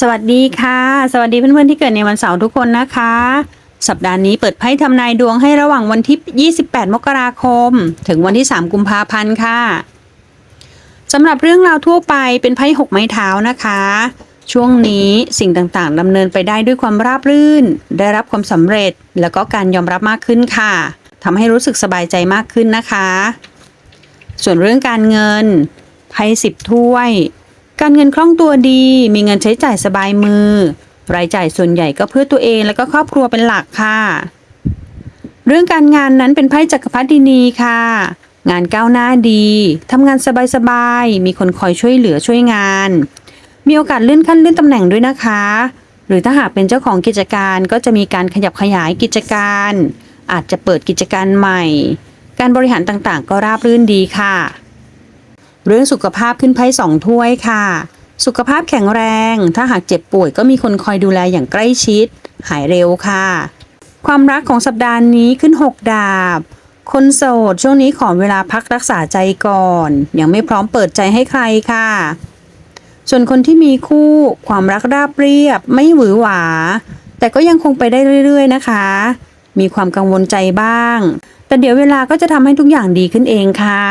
สวัสดีค่ะ สวัสดีเพื่อนๆที่เกิดในวันเสาร์ทุกคนนะคะ สัปดาห์นี้เปิดไพ่ทำนายดวงให้ระหว่างวันที่ 28 มกราคม ถึงวันที่ 3 กุมภาพันธ์ค่ะสำหรับเรื่องราวทั่วไปเป็นไพ่หกไม้เท้านะคะ ช่วงนี้สิ่งต่างๆดำเนินไปได้ด้วยความราบรื่น ได้รับความสำเร็จแล้วก็การยอมรับมากขึ้นค่ะทำให้รู้สึกสบายใจมากขึ้นนะคะ ส่วนเรื่องการเงินไพ่สิบถ้วย การเงินคล่องตัวดี มีเงินใช้จ่ายสบายมือ รายจ่ายส่วนใหญ่ก็เพื่อตัวเองและก็ครอบครัวเป็นหลักค่ะ เรื่องการงานนั้นเป็นไพ่จักรพรรดินีค่ะ งานก้าวหน้าดีทำงานสบายๆ มีคนคอยช่วยเหลือช่วยงาน มีโอกาสเลื่อนขั้นเลื่อนตำแหน่งด้วยนะคะ หรือถ้าหากเป็นเจ้าของกิจการก็จะมีการขยับขยายกิจการ อาจจะเปิดกิจการใหม่ การบริหารต่างๆ ก็ราบรื่นดีค่ะ เรื่องสุขภาพขึ้นไพ่สองถ้วยค่ะ สุขภาพแข็งแรง ถ้าหากเจ็บป่วยก็มีคนคอยดูแลอย่างใกล้ชิด หายเร็วค่ะ ความรักของสัปดาห์นี้ขึ้น 6 ดาบ คนโสดช่วงนี้ขอเวลาพักรักษาใจก่อน ยังไม่พร้อมเปิดใจให้ใครค่ะ ส่วนคนที่มีคู่ความรักราบเรียบ ไม่หวือหวา แต่ก็ยังคงไปได้เรื่อย ๆ นะคะ มีความกังวลใจบ้าง แต่เดี๋ยวเวลาก็จะทำให้ทุกอย่างดีขึ้นเองค่ะ